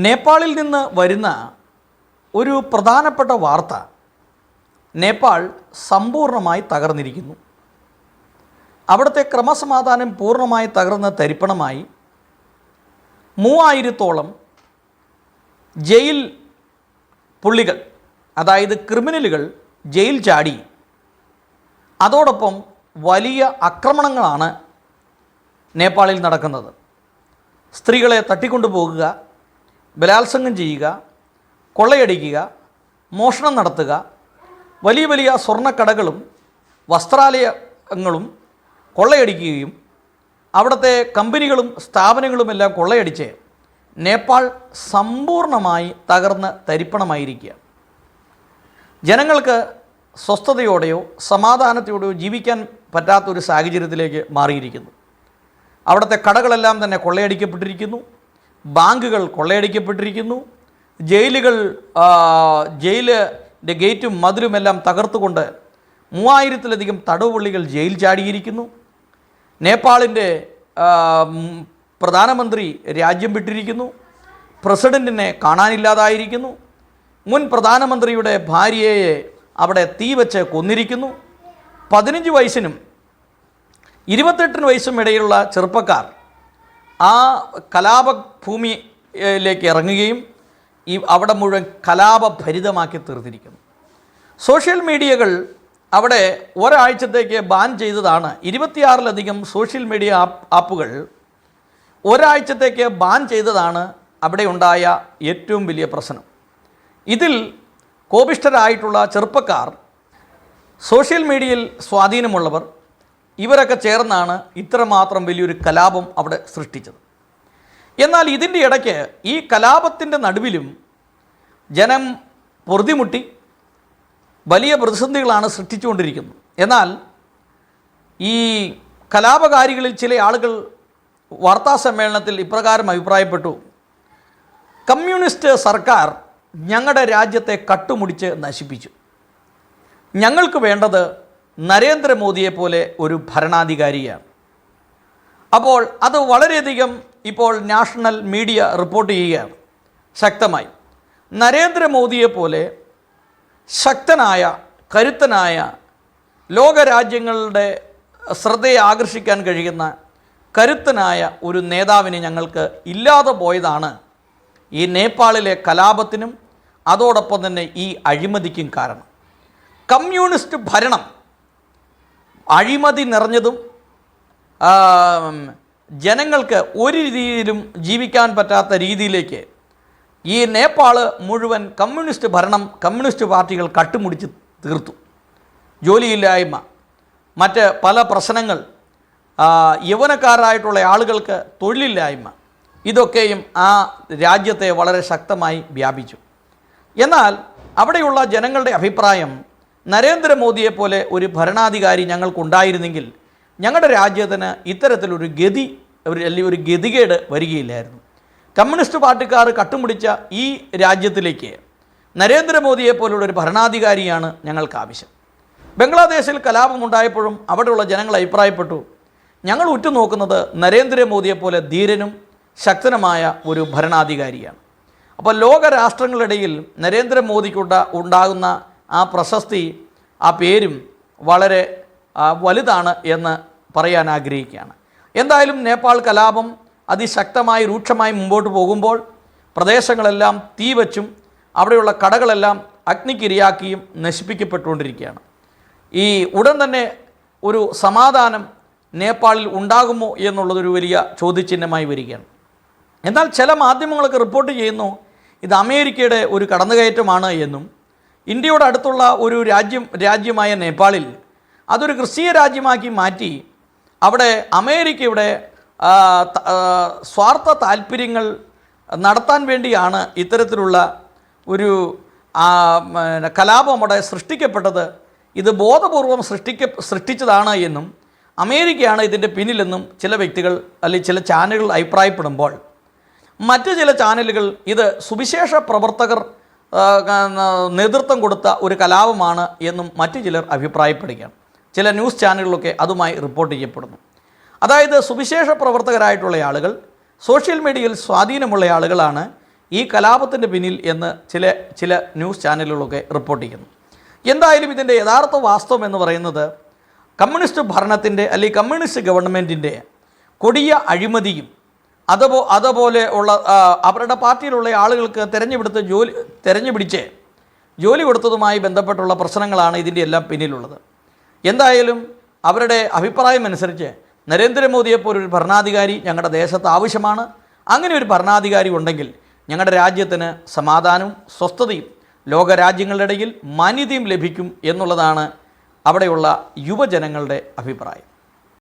നേപ്പാളിൽ നിന്ന് വരുന്ന ഒരു പ്രധാനപ്പെട്ട വാർത്ത നേപ്പാൾ സമ്പൂർണമായി തകർന്നിരിക്കുന്നു. അവിടുത്തെ ക്രമസമാധാനം പൂർണമായി തകർന്ന തരിപ്പണമായി മൂവായിരത്തോളം ജയിൽ പുള്ളികൾ അതായത് ക്രിമിനലുകൾ ജയിൽ ചാടി. അതോടൊപ്പം വലിയ ആക്രമണങ്ങളാണ് നേപ്പാളിൽ നടക്കുന്നത്. സ്ത്രീകളെ തട്ടിക്കൊണ്ടുപോകുക ബലാത്സംഗം ചെയ്യുക കൊള്ളയടിക്കുക മോഷണം നടത്തുക വലിയ വലിയ സ്വർണക്കടകളും വസ്ത്രാലയങ്ങളും കൊള്ളയടിക്കുകയും അവിടുത്തെ കമ്പനികളും സ്ഥാപനങ്ങളുമെല്ലാം കൊള്ളയടിച്ച് നേപ്പാൾ സമ്പൂർണമായി തകർന്ന് തരിപ്പണമായിരിക്കുക. ജനങ്ങൾക്ക് സ്വസ്ഥതയോടെയോ സമാധാനത്തോടെയോ ജീവിക്കാൻ പറ്റാത്തൊരു സാഹചര്യത്തിലേക്ക് മാറിയിരിക്കുന്നു. അവിടുത്തെ കടകളെല്ലാം തന്നെ കൊള്ളയടിക്കപ്പെട്ടിരിക്കുന്നു. ബാങ്കുകൾ കൊള്ളയടിക്കപ്പെട്ടിരിക്കുന്നു. ജയിലുകൾ ജയിലിന്റെ ഗേറ്റും മതിലുമെല്ലാം തകർത്തുകൊണ്ട് മൂവായിരത്തിലധികം തടവുപള്ളികൾ ജയിൽ ചാടിയിരിക്കുന്നു. നേപ്പാളിന്റെ പ്രധാനമന്ത്രി രാജ്യം വിട്ടിരിക്കുന്നു. പ്രസിഡന്റിനെ കാണാനില്ലാതായിരിക്കുന്നു. മുൻ പ്രധാനമന്ത്രിയുടെ ഭാര്യയെ അവിടെ തീ വെച്ച് കൊന്നിരിക്കുന്നു. പതിനഞ്ച് വയസ്സിനും ഇരുപത്തെട്ടിന് വയസ്സും ഇടയിലുള്ള ചെറുപ്പക്കാർ ആ കലാപ ഭൂമിയിലേക്ക് ഇറങ്ങുകയും ഈ അവിടെ മുഴുവൻ കലാപഭരിതമാക്കി തീർത്തിരിക്കുന്നു. സോഷ്യൽ മീഡിയകൾ അവിടെ ഒരാഴ്ചത്തേക്ക് ബാൻ ചെയ്തതാണ്. ഇരുപത്തിയാറിലധികം സോഷ്യൽ മീഡിയ ആപ്പ് ആപ്പുകൾ ഒരാഴ്ചത്തേക്ക് ബാൻ ചെയ്തതാണ് അവിടെ ഉണ്ടായ ഏറ്റവും വലിയ പ്രശ്നം. ഇതിൽ കോപിഷ്ഠരായിട്ടുള്ള ചെറുപ്പക്കാർ സോഷ്യൽ മീഡിയയിൽ സ്വാധീനമുള്ളവർ ഇവരൊക്കെ ചേർന്നാണ് ഇത്രമാത്രം വലിയൊരു കലാപം അവിടെ സൃഷ്ടിച്ചത്. എന്നാൽ ഇതിന്റെ ഇടയ്ക്ക് ഈ കലാപത്തിന്റെ നടുവിലും ജനം പൊറുതിമുട്ടി വലിയ പ്രതിസന്ധികളാണ് സൃഷ്ടിച്ചുകൊണ്ടിരിക്കുന്നത്. എന്നാൽ ഈ കലാപകാരികളിൽ ചില ആളുകൾ വാർത്താ സമ്മേളനത്തിൽ ഇപ്രകാരം അഭിപ്രായപ്പെട്ടു. കമ്മ്യൂണിസ്റ്റ് സർക്കാർ ഞങ്ങളുടെ രാജ്യത്തെ കട്ടുമുടിച്ച് നശിപ്പിച്ചു. ഞങ്ങൾക്ക് വേണ്ടത് നരേന്ദ്രമോദിയെ പോലെ ഒരു ഭരണാധികാരിയാണ്. അപ്പോൾ അത് വളരെയധികം ഇപ്പോൾ നാഷണൽ മീഡിയ റിപ്പോർട്ട് ചെയ്യുകയാണ്. ശക്തമായി. നരേന്ദ്രമോദിയെ പോലെ ശക്തനായ കരുത്തനായ ലോകരാജ്യങ്ങളുടെ ശ്രദ്ധയെ ആകർഷിക്കാൻ കഴിയുന്ന കരുത്തനായ ഒരു നേതാവിനെ ഞങ്ങൾക്ക് ഇല്ലാതെ പോയതാണ് ഈ നേപ്പാളിലെ കലാപത്തിനും അതോടൊപ്പം തന്നെ ഈ അഴിമതിക്കും കാരണം. കമ്മ്യൂണിസ്റ്റ് ഭരണം അഴിമതി നിറഞ്ഞതും ജനങ്ങൾക്ക് ഒരു രീതിയിലും ജീവിക്കാൻ പറ്റാത്ത രീതിയിലേക്ക് ഈ നേപ്പാൾ മുഴുവൻ കമ്മ്യൂണിസ്റ്റ് ഭരണം കമ്മ്യൂണിസ്റ്റ് പാർട്ടികൾ കട്ടുമുടിച്ച് തീർത്തു. ജോലിയില്ലായ്മ മറ്റ് പല പ്രശ്നങ്ങൾ യൗവനക്കാരായിട്ടുള്ള ആളുകൾക്ക് തൊഴിലില്ലായ്മ ഇതൊക്കെയും ആ രാജ്യത്തെ വളരെ ശക്തമായി വ്യാപിച്ചു. എന്നാൽ അവിടെയുള്ള ജനങ്ങളുടെ അഭിപ്രായം നരേന്ദ്രമോദിയെ പോലെ ഒരു ഭരണാധികാരി ഞങ്ങൾക്കുണ്ടായിരുന്നെങ്കിൽ ഞങ്ങളുടെ രാജ്യത്തിന് ഇത്തരത്തിലൊരു ഗതി ഒരു അല്ലെങ്കിൽ ഒരു ഗതികേട് വരികയില്ലായിരുന്നു. കമ്മ്യൂണിസ്റ്റ് പാർട്ടിക്കാർ കട്ടുമുടിച്ച ഈ രാജ്യത്തിലേക്ക് നരേന്ദ്രമോദിയെ പോലുള്ള ഒരു ഭരണാധികാരിയാണ് ഞങ്ങൾക്ക് ആവശ്യം. ബംഗ്ലാദേശിൽ കലാപമുണ്ടായപ്പോഴും അവിടെയുള്ള ജനങ്ങൾ അഭിപ്രായപ്പെട്ടു ഞങ്ങൾ ഉറ്റുനോക്കുന്നത് നരേന്ദ്രമോദിയെ പോലെ ധീരനും ശക്തനുമായ ഒരു ഭരണാധികാരിയാണ്. അപ്പോൾ ലോക രാഷ്ട്രങ്ങളിടയിൽ നരേന്ദ്രമോദിക്കുണ്ട ഉണ്ടാകുന്ന ആ പ്രശസ്തി ആ പേരും വളരെ വലുതാണ് എന്ന് പറയാൻ ആഗ്രഹിക്കുകയാണ്. എന്തായാലും നേപ്പാൾ കലാപം അതിശക്തമായി രൂക്ഷമായി മുമ്പോട്ട് പോകുമ്പോൾ പ്രദേശങ്ങളെല്ലാം തീ വച്ചും അവിടെയുള്ള കടകളെല്ലാം അഗ്നിക്കിരയാക്കിയും നശിപ്പിക്കപ്പെട്ടുകൊണ്ടിരിക്കുകയാണ്. ഈ ഉടൻ തന്നെ ഒരു സമാധാനം നേപ്പാളിൽ ഉണ്ടാകുമോ എന്നുള്ളതൊരു വലിയ ചോദ്യചിഹ്നമായി വരികയാണ്. എന്നാൽ ചില മാധ്യമങ്ങളൊക്കെ റിപ്പോർട്ട് ചെയ്യുന്നു ഇത് അമേരിക്കയുടെ ഒരു കടന്നുകയറ്റമാണ് എന്നും ഇന്ത്യയോട് അടുത്തുള്ള ഒരു രാജ്യം രാജ്യമായ നേപ്പാളിൽ അതൊരു ക്രിസ്തീയ രാജ്യമാക്കി മാറ്റി അവിടെ അമേരിക്കയുടെ സ്വാർത്ഥ താല്പര്യങ്ങൾ നടത്താൻ വേണ്ടിയാണ് ഇത്തരത്തിലുള്ള ഒരു കലാപം അവിടെ സൃഷ്ടിക്കപ്പെട്ടത്. ഇത് ബോധപൂർവം സൃഷ്ടിക്ക സൃഷ്ടിച്ചതാണ് എന്നും അമേരിക്കയാണ് ഇതിന്റെ പിന്നിലെന്നും ചില വ്യക്തികൾ അല്ലെങ്കിൽ ചില ചാനലുകൾ അഭിപ്രായപ്പെടുമ്പോൾ മറ്റ് ചില ചാനലുകൾ ഇത് സുവിശേഷ പ്രവർത്തകർ നേതൃത്വം കൊടുത്ത ഒരു കലാപമാണ് എന്നും മറ്റു ചിലർ അഭിപ്രായപ്പെടുകയാണ്. ചില ന്യൂസ് ചാനലുകളൊക്കെ അതുമായി റിപ്പോർട്ട് ചെയ്യപ്പെടുന്നു. അതായത് സുവിശേഷ പ്രവർത്തകരായിട്ടുള്ള ആളുകൾ സോഷ്യൽ മീഡിയയിൽ സ്വാധീനമുള്ള ആളുകളാണ് ഈ കലാപത്തിന്റെ പിന്നിൽ എന്ന് ചില ചില ന്യൂസ് ചാനലുകളൊക്കെ റിപ്പോർട്ട് ചെയ്യുന്നു. എന്തായാലും ഇതിന്റെ യഥാർത്ഥ വാസ്തവം എന്ന് പറയുന്നത് കമ്മ്യൂണിസ്റ്റ് ഭരണത്തിന്റെ അല്ലെങ്കിൽ കമ്മ്യൂണിസ്റ്റ് ഗവൺമെന്റിന്റെ കൊടിയ അഴിമതിയും അതുപോ അതുപോലെ ഉള്ള അവരുടെ പാർട്ടിയിലുള്ള ആളുകൾക്ക് തിരഞ്ഞെടുത്ത് ജോലി തിരഞ്ഞുപിടിച്ച് ജോലി കൊടുത്തതുമായി ബന്ധപ്പെട്ടുള്ള പ്രശ്നങ്ങളാണ് ഇതിന്റെ എല്ലാം പിന്നിലുള്ളത്. എന്തായാലും അവരുടെ അഭിപ്രായം അനുസരിച്ച് നരേന്ദ്രമോദിയെപ്പോലൊരു ഭരണാധികാരി ഞങ്ങളുടെ ദേശത്ത് ആവശ്യമാണ്. അങ്ങനെ ഒരു ഭരണാധികാരി ഉണ്ടെങ്കിൽ ഞങ്ങളുടെ രാജ്യത്തിന് സമാധാനവും സ്വസ്ഥതയും ലോകരാജ്യങ്ങളുടെ ഇടയിൽ മാന്യതയും ലഭിക്കും എന്നുള്ളതാണ് അവിടെയുള്ള യുവജനങ്ങളുടെ അഭിപ്രായം.